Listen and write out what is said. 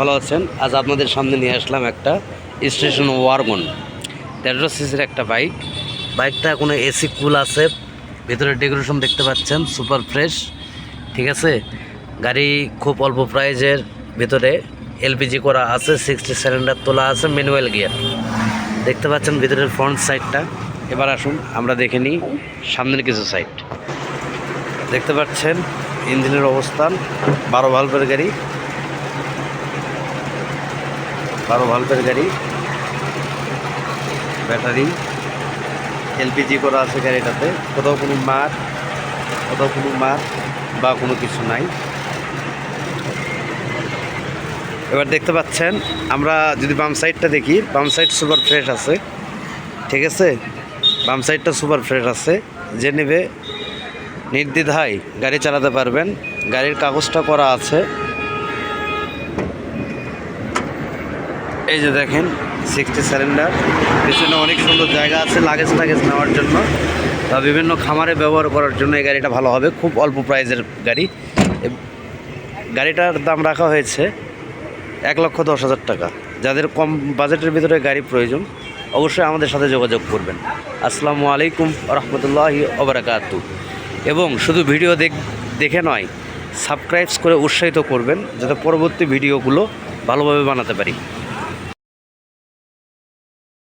ভালো আছেন? আজ আপনাদের সামনে নিয়ে আসলাম একটা স্টেশন ওয়ারগন। তেরোশো সিসির একটা বাইক। বাইকটা কোনো এসি কুল আছে। ভেতরে ডেকোরেশন দেখতে পাচ্ছেন, সুপার ফ্রেশ। ঠিক আছে? গাড়ি খুব অল্প প্রাইজের। ভেতরে এলপিজি করা আছে, সিক্সটি সিলিন্ডার তোলা আছে, ম্যানুয়াল গিয়ার। দেখতে পাচ্ছেন ভিতরের ফ্রন্ট সাইডটা। এবার আসুন, আমরা দেখে নিই সামনের কিছু সাইড দেখতে পাচ্ছেন, ইঞ্জিনের অবস্থান, বারো ভাল্বের গাড়ি। বারো ভাল্বের গাড়ি। ব্যাটারি, এলপিজি করা আছে গাড়িটাতে। কোথাও কোনো মার, কোথাও কোনো মার বা কোনো কিছু নাই। এবার দেখতে পাচ্ছেন, আমরা যদি বাম সাইডটা দেখি, বাম সাইড সুপার ফ্রেশ আছে। ঠিক আছে? বাম সাইডটা সুপার ফ্রেশ আছে। যে নেবে নির্দ্বিধায় গাড়ি চালাতে পারবেন। গাড়ির কাগজটা করা আছে। এই যে দেখেন, সিক্সটি সিলিন্ডার পিছনে অনেক সুন্দর জায়গা আছে লাগেজ লাগেজ নেওয়ার জন্য। বা বিভিন্ন খামারে ব্যবহার করার জন্য এই গাড়িটা ভালো হবে, খুব অল্প প্রাইজের গাড়ি। গাড়িটার দাম রাখা হয়েছে এক লক্ষ দশ হাজার টাকা। যাদের কম বাজেটের ভিতরে গাড়ি প্রয়োজন, অবশ্যই আমাদের সাথে যোগাযোগ করবেন। আসসালামু আলাইকুম রহমতুল্লাহ ওবরাকাতু। এবং শুধু ভিডিও দেখে নয়, সাবস্ক্রাইবস করে উৎসাহিত করবেন, যাতে পরবর্তী ভিডিওগুলো ভালোভাবে বানাতে পারি।